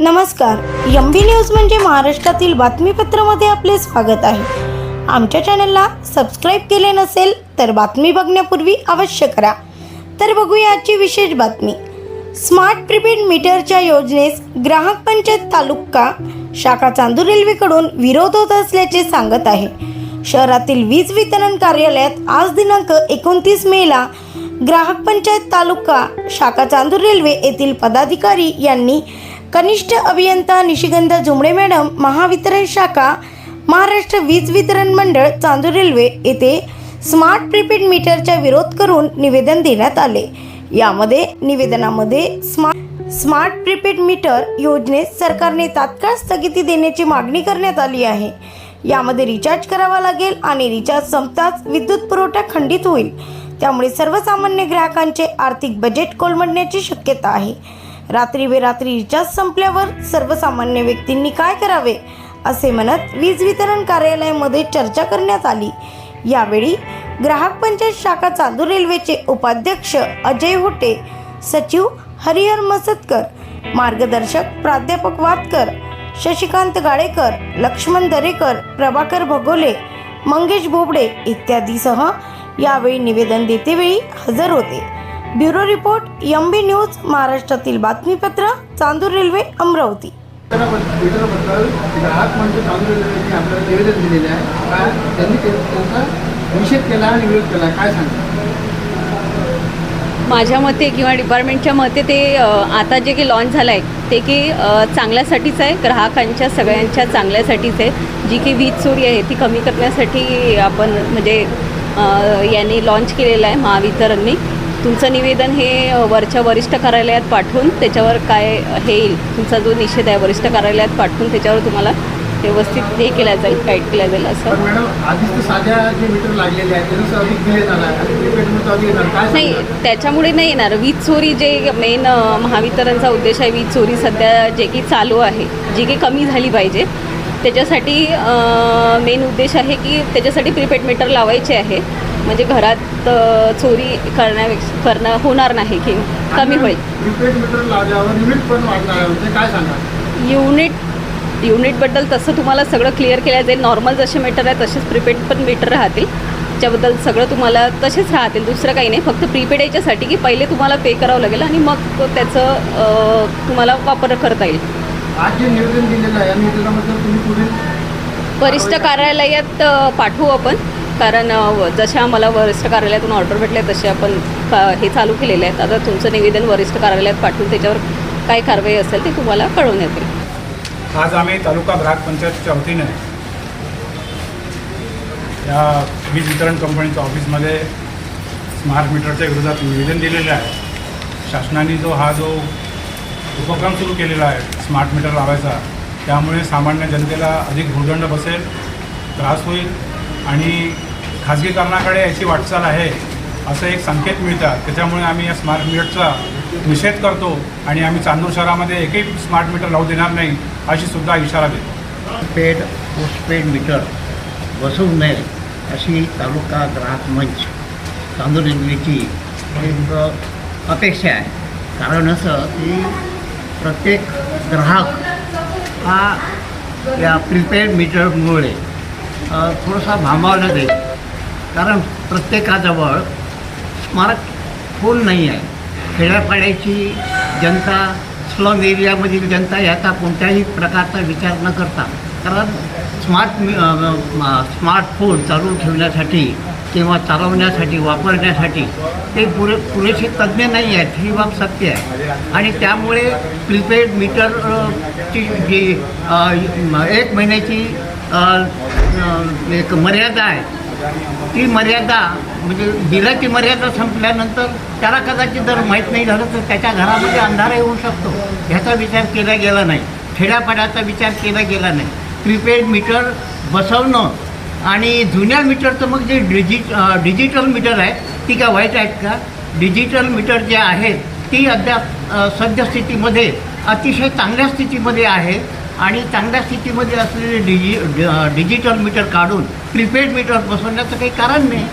नमस्कार. M V news म्हणजे महाराष्ट्रातील बातमीपत्रामध्ये आपले स्वागत आहे. आमच्या चॅनलला सबस्क्राईब केले नसेल तर बातमी बघण्यापूर्वी अवश्य करा. तर बघूया आजची विशेष बातमी. स्मार्ट प्रीपेड मीटरच्या योजनेस ग्राहक पंचायत तालुका शाखा चांदूर रेल्वेकडून विरोध होत असल्याचे सांगत आहे. शहरातील वीज वितरण कार्यालयात आज दिनांक एकोणतीस मेला ग्राहक पंचायत तालुका शाखा चांदूर रेल्वे येथील पदाधिकारी यांनी कनिष्ठ अभियंता निशिगंधा झुमडे मॅडम महावितरण शाखा महाराष्ट्र वीज वितरण मंडळ चांदूर रेल्वे येथे स्मार्ट प्रीपेड मीटरचा विरोध करून निवेदन देण्यात आले. यामध्ये निवेदनामध्ये स्मार्ट स्मार्ट प्रीपेड मीटर योजनेत सरकारने तात्काळ स्थगिती देण्याची मागणी करण्यात आली आहे. यामध्ये रिचार्ज करावा लागेल आणि रिचार्ज संपताच विद्युत पुरवठा खंडित होईल. त्यामुळे सर्वसामान्य ग्राहकांचे आर्थिक बजेट कोलमडण्याची शक्यता आहे. रात्री बेरात्री रिचार्ज संपल्यावर सर्वसामान्य व्यक्तींनी काय करावे असे म्हणत वीज वितरण कार्यालयामध्ये चर्चा करण्यात आली. यावेळी ग्राहक पंचायत शाखा चांदूर रेल्वेचे उपाध्यक्ष अजय होटे सचिव हरिहर मसतकर मार्गदर्शक प्राध्यापक वादकर शशिकांत गाळेकर लक्ष्मण दरेकर प्रभाकर भगोले मंगेश बोबडे इत्यादीसह यावेळी निवेदन देतेवेळी हजर होते. Bureau report M B news महाराष्ट्रातील बातमीपत्र चांदूर रेल्वे अमरावती. ग्राहक म्हणजे चांदूर रेल्वेने आपल्याला निवेदन दिलेले आहे काय त्यांनी ते- त्यांचा निषेध केला आणि विरोध केला काय सांगता माझ्या मते किंवा डिपार्टमेंटच्या मते ते अ, आता जे काही लॉन्च झालं आहे ते की अ, चांगल्यासाठीच आहे. ग्राहकांच्या सगळ्यांच्या चांगल्यासाठीच आहे. जी की वीज चोरी आहे ती कमी करण्यासाठी आपण म्हणजे अ, यांनी लॉन्च केलेलं आहे महावितरणनी. तुमचं निवेदन हे वरच्या वरिष्ठ कार्यालयात पाठवून त्याच्यावर काय हे येईल तुमचा जो निषेध आहे वरिष्ठ कार्यालयात पाठवून त्याच्यावर तुम्हाला व्यवस्थित हे केलं जाईल गाईड केलं जाईल असं. नाही? त्याच्यामुळे नाही येणार. वीज चोरी जे मेन महावितरणचा उद्देश आहे वीज चोरी सध्या जे की चालू आहे जी की कमी झाली पाहिजे. त्याच्यासाठी मेन उद्देश आहे की त्याच्यासाठी प्रीपेड मीटर लावायचे आहे. म्हणजे घरात चोरी करण्यापेक्षा करणं होणार नाही की कमी होईल. प्रीपेड मीटर लावल्यावर युनिट पण वाढणार आहे म्हणजे काय सांगा युनिट युनिटबद्दल तसं तुम्हाला सगळं क्लिअर केलं जाईल नॉर्मल जसे मीटर आहे तसेच प्रीपेड पण मीटर राहतील. त्याबद्दल सगळं तुम्हाला तसेच राहतील. दुसरं काही नाही. फक्त प्रीपेड याच्यासाठी की पहिले तुम्हाला पे करावं लागेल आणि मग त्याचं तुम्हाला वापर करता येईल. आज जे निवेदन दिलेलं आहे या निवेदनाबद्दल तुम्ही पुढील वरिष्ठ कार्यालयात पाठवू आपण. कारण जशा आम्हाला वरिष्ठ कार्यालयातून ऑर्डर भेटले तसे आपण का- हे चालू केलेले आहेत. आता तुमचं निवेदन वरिष्ठ कार्यालयात पाठवून त्याच्यावर काय कारवाई असेल ते तुम्हाला कळवण्यात येईल आज आम्ही तालुका ग्राहक पंचायतच्या वतीने या वीज वितरण कंपनीच्या ऑफिसमध्ये स्मार्ट मीटरच्या विरोधात निवेदन दिलेलं आहे. शासनाने जो हा जो उपक्रम सुरू केलेला आहे. स्मार्ट मीटर लावायचा. त्यामुळे सामान्य जनतेला अधिक भूदंड बसेल त्रास होईल आणि खाजगीकरणाकडे याची वाटचाल आहे असं एक संकेत मिळतात. त्याच्यामुळे आम्ही या स्मार्ट मीटरचा निषेध करतो आणि आम्ही चांदूर शहरामध्ये एकही स्मार्ट मीटर लावू देणार नाही अशी सुद्धा इशारा देतो. पेड पोस्टपेड मीटर बसवू नये अशी तालुका ग्राहक मंच चांदूर रेल्वेची एक अपेक्षा आहे. कारण असं की प्रत्येक ग्राहक हा या प्रीपेड मीटरमुळे थोडासा भांबावला जाईल. कारण प्रत्येकाजवळ स्मार्टफोन नाही आहे. खेड्यापाड्याची जनता स्लम एरियामधील जनता याचा कोणत्याही प्रकारचा विचार न करता कारण स्मार्ट मी- स्मार्टफोन चालू ठेवण्यासाठी किंवा चालवण्यासाठी वापरण्यासाठी ते पुरे पुरेसे तज्ज्ञ नाही आहेत ही बाब सत्य आहे. आणि त्यामुळे प्रीपेड मीटर ची जी एक महिन्याची एक मर्यादा आहे. ती मर्यादा म्हणजे बिलाची मर्यादा संपल्यानंतर त्याला कदाचित जर माहीत नाही झालं तर त्याच्या घरामध्ये अंधारा येऊ शकतो. ह्याचा विचार केला गेला नाही. खेड्यापाड्याचा विचार केला गेला नाही. प्रीपेड मीटर बसवणं आणि जुन्या मीटरचं मग जे डिजिट डिजिटल मीटर आहे ती काय वाईट आहेत का? डिजिटल मीटर जे आहेत ती अद्याप सद्यस्थितीमध्ये अतिशय चांगल्या स्थितीमध्ये आहे. आणि चांगल्या स्थितीमध्ये असलेले डिजि डिजिटल मीटर काढून प्रीपेड मीटर बसवण्याचं काही कारण नाही.